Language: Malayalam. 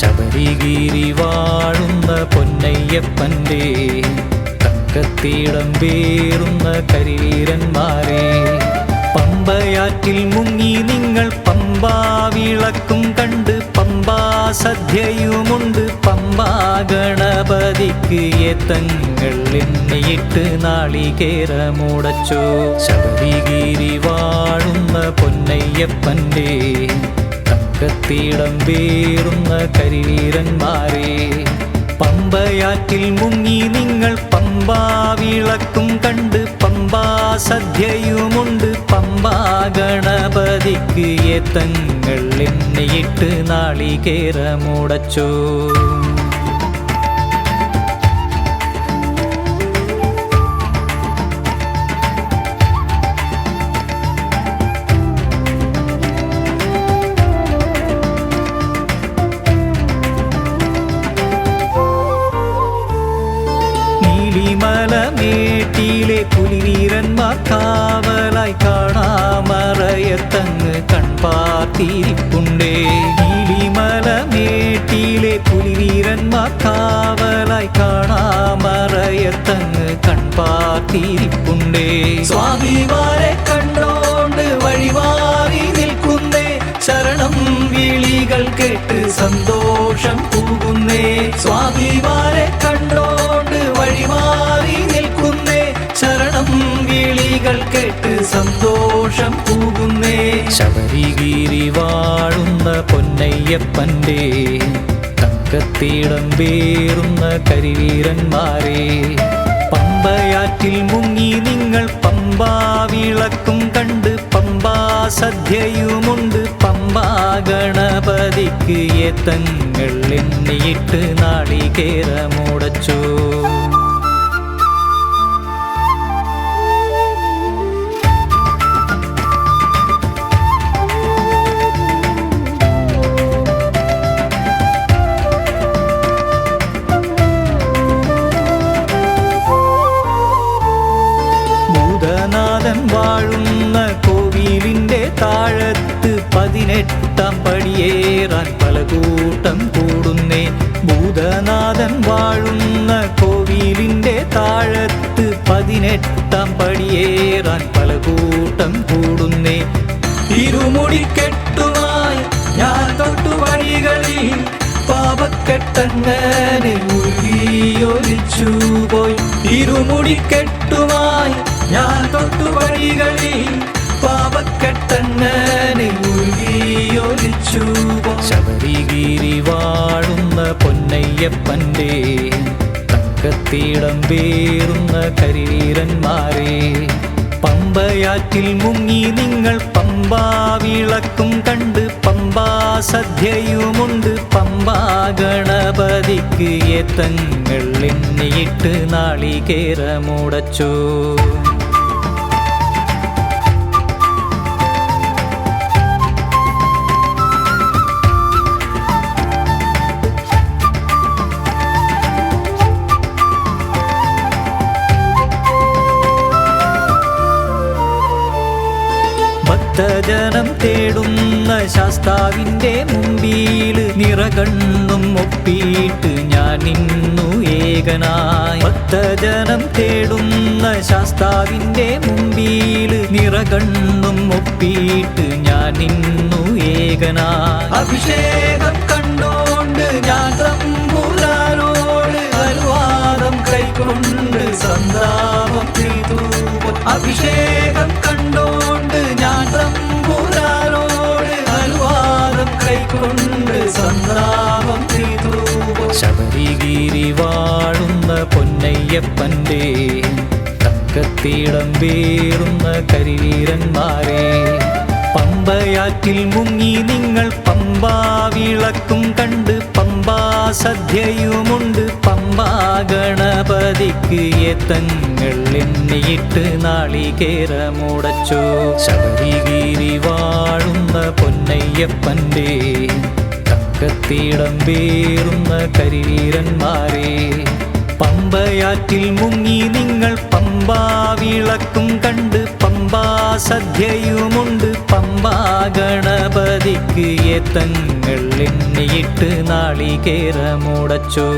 ശബരിഗിരി വാഴുന്ന പൊന്നയ്യപ്പന്റെ തങ്കത്തിടം പേറുന്ന കരീരന്മാരെ. പമ്പയാറ്റിൽ മുങ്ങി നിങ്ങൾ പമ്പാവിളക്കും കണ്ട് പമ്പാ സദ്യയുമുണ്ട്. പമ്പാ ഗണപതിക്ക് എത്തങ്ങൾ എണ്ണിയിട്ട് നാളികേരമുടച്ചു ശബരിഗിരി വാഴുന്ന പൊന്നയ്യപ്പന്റെ തങ്കത്തീടം വേറുന്ന കരിവീരന്മാരെ പമ്പയാറ്റിൽ മുങ്ങി നിങ്ങൾ പമ്പാ വിളക്കും കണ്ട് പമ്പാ സദ്യയുമുണ്ട്. പമ്പാ ഗണപതിക്ക് ഏത്തങ്ങൾ എണ്ണിയിട്ട് നാളികേരമുടച്ചോ. നീലിമലമേട്ടിലെ പുലിവീരന്മാർ കാവലായി കാണാമറയത്തങ്ങ് കൺപാത്തിരിപ്പുണ്ടേ. നീലിമലമേട്ടിലെ പുലിവീരന്മാർ കാവലായി കാണാമറയത്തങ്ങ് കൺപാത്തിരിപ്പുണ്ടേ. സ്വാമിമാരെ കണ്ടോണ്ട് വഴിമാറി നിൽക്കുന്നേ. ശരണം വിളികൾ കേട്ട് സന്തോഷം ശബരിഗിരി വാഴുന്ന പൊന്നയ്യപ്പന്റെ തങ്കത്തീടം വേറുന്ന കരിവീരന്മാരെ പമ്പയാറ്റിൽ മുങ്ങി നിങ്ങൾ പമ്പാ വിളക്കും കണ്ട് പമ്പാ സദ്യയുമുണ്ട് പമ്പാ ഗണപതിക്ക് ഏത്തങ്ങൾ എണ്ണിയിട്ട് നാളികേരമുടച്ചോ പതിനെട്ടാം പടിയേറാൻ പല കൂട്ടം കൂടുന്നേ. ഭൂതനാഥൻ വാഴുന്ന കോവിലിന്റെ താഴത്ത് പതിനെട്ടാം പടിയേറാൻ പല കൂട്ടം കൂടുന്നേ. ഇരുമുടിക്കെട്ടുമായി ഞാൻ തൊട്ടുപടികളിൽ പാപക്കെട്ടങ്ങനെ ഉരുകിയൊലിച്ചു പോയി ഇരുമുടിക്കെട്ടുമായി ഞാൻ തൊട്ടുപടികളിൽ പാപക്കെട്ടങ്ങനെ പോയി ശബരിഗിരി വാഴുന്ന പൊന്നയ്യപ്പന്റെ തങ്കത്തീടം പേറുന്ന കരീരന്മാരെ. പമ്പയാറ്റിൽ മുങ്ങി നിങ്ങൾ പമ്പാ വിളക്കും കണ്ട് പമ്പാ സദ്യയുമുണ്ട്. പമ്പാ ഗണപതിക്ക് ഏത്തങ്ങൾ എണ്ണിയിട്ട് നാളികേരമുടച്ചോ. ഭക്തജനം തേടുന്ന ശാസ്താവിന്റെ മുമ്പിൽ നിറകണ്ണും ഒപ്പിയിട്ട് ഞാൻ നിന്നു ഏകനായി. ഭക്തജനം തേടുന്ന ശാസ്താവിന്റെ മുമ്പിൽ നിറകണ്ണും ഒപ്പിയിട്ട് ഞാൻ നിന്നു ഏകനായി. അഭിഷേകം കണ്ടോണ്ട് ഞാൻ തമ്പുരാനോട് അനുവാദം കൈക്കൊണ്ട് സന്താപം അഭിഷേകം ഞാൻ കൈക്കൊണ്ട് ശബരിഗിരി വാഴുന്ന പൊന്നയ്യപ്പന്റെ തങ്കത്തീടം വേറുന്ന കരിവീരന്മാരെ പമ്പയാറ്റിൽ മുങ്ങി നിങ്ങൾ പമ്പാവിളക്കും വിളക്കും കണ്ട് സദ്യയുമുണ്ട് പമ്പാ ഗണപതിക്ക് ഏത്തങ്ങൾ എണ്ണിയിട്ട് നാളികേരമുടച്ചോ ശബരിഗിരി വാഴുന്ന പൊന്നയ്യപ്പന്റെ തങ്കത്തീടം വേറുന്ന കരിവീരന്മാരെ പമ്പയാറ്റിൽ മുങ്ങി നിങ്ങൾ പമ്പാ വിളക്കും കണ്ട് പമ്പാ സദ്യയുമുണ്ട് പമ്പാ ഗണപതിക്ക് ഏത്തങ്ങൾ എണ്ണിയിട്ട് നാളികേരമുടച്ചോ.